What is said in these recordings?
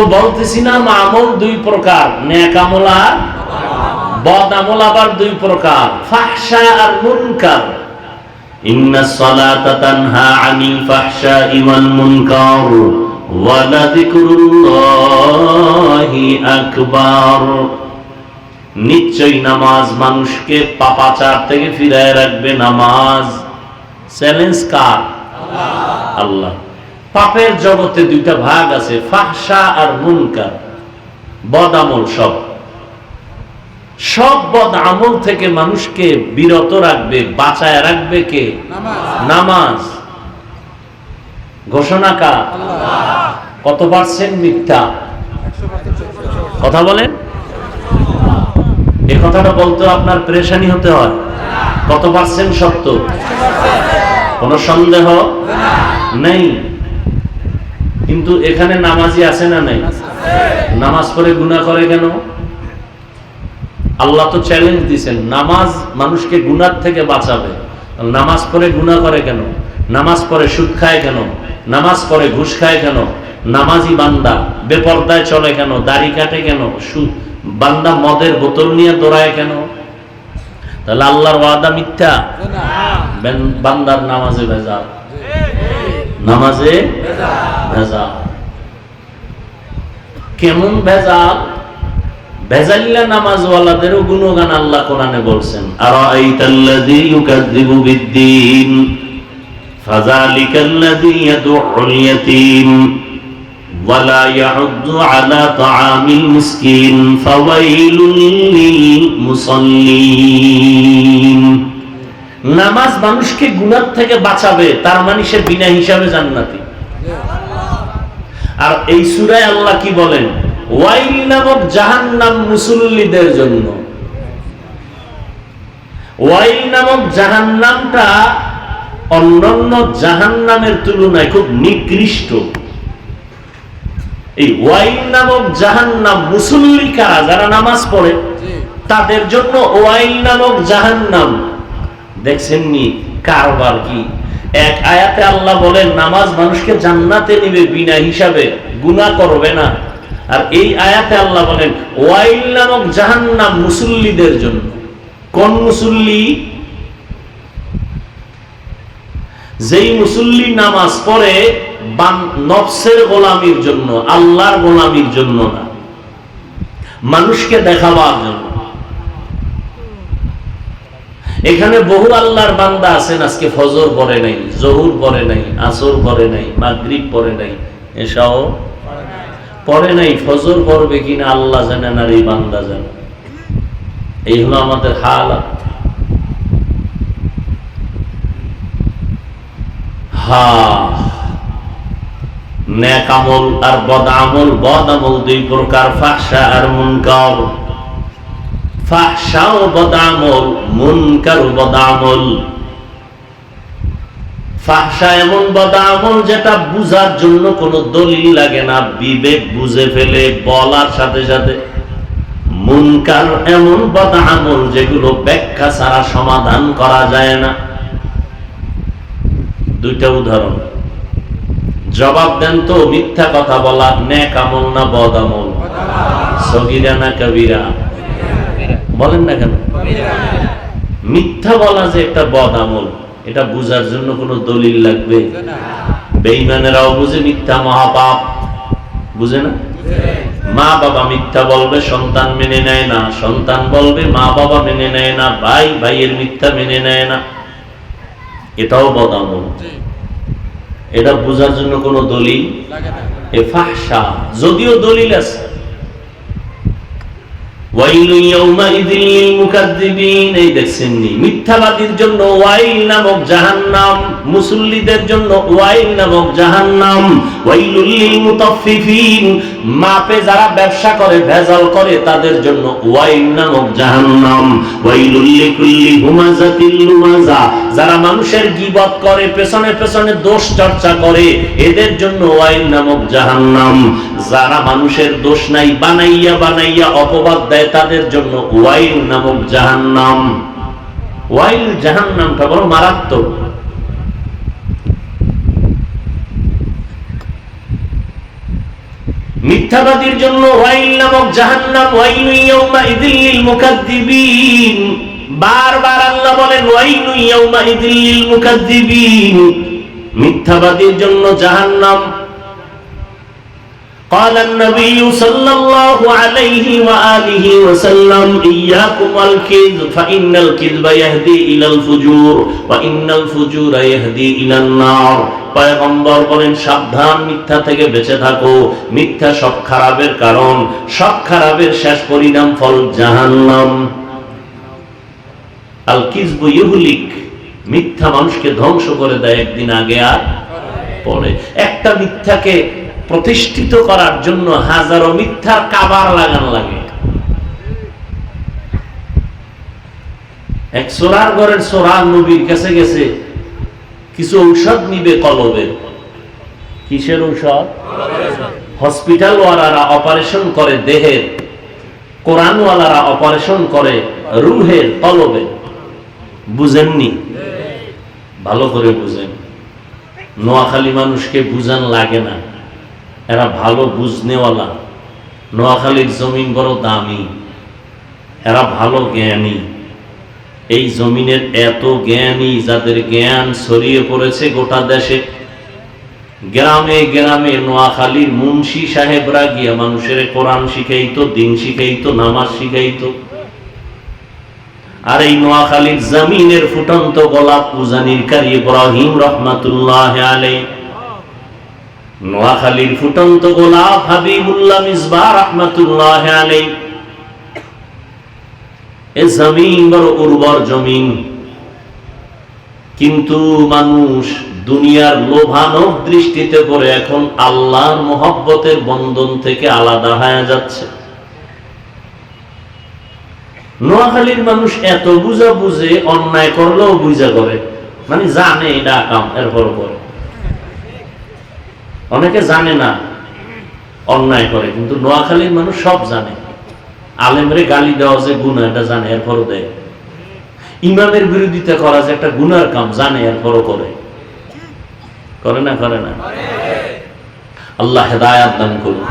তো বলতেছি না আমল দুই প্রকার আমল বদ আমল আবার দুই প্রকার। ফাহশা আর মুনকার। ইন্না সালাতা তানহা আনিল মুনকার। ওয়া আকবার। নিশ্চয়ই নামাজ মানুষকে পাপাচার থেকে ফিরায় রাখবে নামাজ। চ্যালেঞ্জ কার? আল্লাহ। পাপের জগতে দুইটা ভাগ আছে ফাহসা আর মুনকার বদ আমল সব। সব বদ আমল থেকে মানুষকে বিরত রাখবে, বাঁচায় রাখবে কে? নামাজ। ঘোষণা কা কত পার্সেন্ট মিথ্যা? কথা বলেন। এ কথাটা বলতে আপনার প্রেশানি হতে হয়। কত পার্সেন্ট সত্য? কোন সন্দেহ? নেই। কিন্তু এখানে নামাজি আছে না নেই? নামাজ পড়ে গুণা করে কেন? আল্লাহ তো চ্যালেঞ্জ দিছেন নামাজ মানুষকে গুনার থেকে বাঁচাবে। নামাজ পড়ে গুণা করে কেন? নামাজ পড়ে সুদ খায় কেন? নামাজ পড়ে ঘুষ খায় কেন? নামাজি বান্দা বেপর্দায় চলে কেন? দাড়ি কাটে কেন? বান্দা মদের বোতল নিয়ে দৌড়ায় কেন? তাহলে আল্লাহর ওয়াদা মিথ্যা? বান্দার নামাজে ভেজাল নামাজে ভেজাল কেমন ভেজাল ভেজাল্লা নামাজওয়ালাদেরও গুণগান আল্লাহ কোরআনে বলছেন আর আইতাল্লাযী ইউকাযযিবু বিদ্দীন ফাযালিকাল্লাযী ইয়াদউল ইয়াতীম ولا يعد على طعام المسكين فويل للمصلين নামাজ মানুষকে গুণার থেকে বাঁচাবে তার মানে সে বিনা হিসাবে জান্নাতি। আর এই সুরায় আল্লাহ কি বলেন? ওয়াইল নামক জাহান্নাম মুসল্লিদের জন্য। ওয়াইল নামক জাহান্নামটা অন্যান্য জাহান্নামের তুলনায় খুব নিকৃষ্ট। এই ওয়াইল নামক জাহান্নাম মুসল্লি কারা যারা নামাজ পড়ে তাদের জন্য ওয়াইল নামক জাহান্নাম দেখছেন নি? কারবার কি? এক আয়াতে আল্লাহ বলেন, নামাজ মানুষকে জান্নাতে নিবে বিনা হিসাবে, গুনাহ করবে না। আর এই আয়াতে আল্লাহ বলেন, ওয়াইল নামক জাহান্নাম মুসল্লিদের জন্য। কোন মুসল্লি? যেই মুসল্লি নামাজ পড়ে নফসের গোলামির জন্য, আল্লাহর গোলামির জন্য না। মানুষকে দেখাবার জন্য। এখানে বহু আল্লাহর বান্দা আছেন, আজকে ফজর পড়ে নাই, জহুর পড়ে নাই, আসর পড়ে নাই, মাগরিব পড়ে নাই এসব পড়ে নাই, ফজর পড়বে কিনা আল্লাহ জানেন আর এই বান্দা জানে। এই হলো আমাদের হালাত। হা ন্যাক আমল আর বদ আমল বদ আমল দুই প্রকার ফাহসা আর মুনকার। এমন বদ আমল যেটা বুঝার জন্য কোনো দলিল লাগে না, বিবেক বুঝে ফেলে, বলার সাথে সাথে। মুনকার এমন বদ আমল যেগুলো ব্যাখ্যা ছাড়া সমাধান করা যায় না। দুইটা উদাহরণ। জবাব দেন তো মিথ্যা কথা বলা ন্যাক আমল না বদ সগিরা না কবিরা? বলেন না কেন? মিথ্যা বলা যে একটা বদ আমল, এটা বুঝার জন্য কোনো দলিল লাগবে? বেইমানেরাও বুঝে মিথ্যা মহাপাপ। বুঝে না? মা বাবা মিথ্যা বলবে, সন্তান মেনে নেয় না। সন্তান বলবে, মা বাবা মেনে নেয় না, ভাই ভাইয়ের মিথ্যা মেনে নেয় না। এটাও বদামল এটা বোঝার জন্য কোনো দলিল? যদিও দলিল আছে ওয়াইলু ইয়াউমাইযিল লিল মুকাদ্দিবিন এই দেখছেন নি মাপে যারা ব্যবসা করে, ভেজাল করে, তাদের জন্য ওয়াইল নামক জাহান্নাম। যারা মানুষের গীবত করে, পেছনে পেছনে দোষ চর্চা করে, এদের জন্য ওয়াইল নামক জাহান্নাম। যারা মানুষের দোষ নাই, বানাইয়া বানাইয়া অপবাদ দেয় তাদের জন্য ওয়াইল নামক জাহান্নাম। ওয়াইল জাহান্নামটা বড় মারাত্মক। মিথ্যাবাদীর জন্য ওয়াইল নামক জাহান্নাম ওয়াইলু ইয়াউমাইযিল লিল মুকাদ্দিবিন বারবার আল্লাহ বলেন ওয়াইলু ইয়াউমাইযিল লিল মুকাদ্দিবিন মিথ্যাবাদীর জন্য জাহান্নাম قال النبي صلى الله عليه وآله وسلم إياكم والكذب فإن الكذب يهدي إلى الفجور وإن الفجور يهدي إلى النار পয়গম্বর বলেন সাবধান মিথ্যা থেকে বেঁচে থাকো মিথ্যা সব খারাপের কারণ সব খারাপের শেষ পরিণাম ফল জাহান্নাম আল কিজবু ইহুলিক মিথ্যা মানুষকে ধ্বংস করে দেয় একদিন আগে আর পরে একটা মিথ্যাকে প্রতিষ্ঠিত করার জন্য হাজারো মিথ্যার কাবার লাগান লাগে। এক সোরার ঘরের সোরার নবীর কাছে গেছে, কিছু ঔষধ নিবে কলবের কিসের ঔষধ? হসপিটাল ওয়ালারা অপারেশন করে দেহের কোরআন ওয়ালারা অপারেশন করে রুহের কলবের বুঝেননি? ভালো করে বুঝেন। নোয়াখালী মানুষকে বুঝান লাগে না। এরা ভালো বুঝনেওয়ালা। নোয়াখালীর জমিন বড় দামি। এরা ভালো জ্ঞানী। এই জমিনের এত জ্ঞানী যাদের জ্ঞান ছড়িয়ে পড়েছে গোটা দেশে। গ্রামে গ্রামে নোয়াখালীর মুন্সি সাহেবরা গিয়া মানুষের কোরআন শিখাইতো, দিন শিখাইতো, নামাজ শিখাইতো। আর এই নোয়াখালীর জমিনের ফুটন্ত গোলাপ পূজানির কারি ইব্রাহিম রহমাতুল্লাহ আলাই নোয়াখালীর ফুটন্ত গোলাপ হাবিবুল্লাহ মিসবাহ রহমাতুল্লাহ আলাই এ জমিন বড় উর্বর জমিন। কিন্তু মানুষ দুনিয়ার লোভানব দৃষ্টিতে করে এখন আল্লাহর মোহব্বতের বন্ধন থেকে আলাদা হয়ে যাচ্ছে। নোয়াখালীর মানুষ এত বুঝা বুঝে অন্যায় করলেও বুঝা করে। মানে জানে এটা কাম, এরপর করে অনেকে জানে না অন্যায় করে কিন্তু নোয়াখালীর মানুষ সব জানে। আলেমরে গালি দেওয়া যে গুণা এটা জানে এরপরও দেয়। ইমামের বিরোধিতা করা যে একটা গুনার কাম জানে এরপরও করে। করে না করে না? আল্লাহ হেদায়াত দান করুন।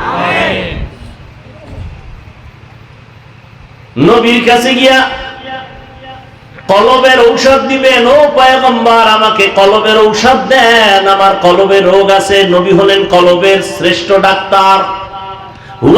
নবীর কাছে গিয়া কলবের ঔষধ দিবেন ও পয়গম্বর, আমাকে কলবের ঔষধ দেন, আমার কলবের রোগ আছে। নবী হলেন কলবের শ্রেষ্ঠ ডাক্তার। هو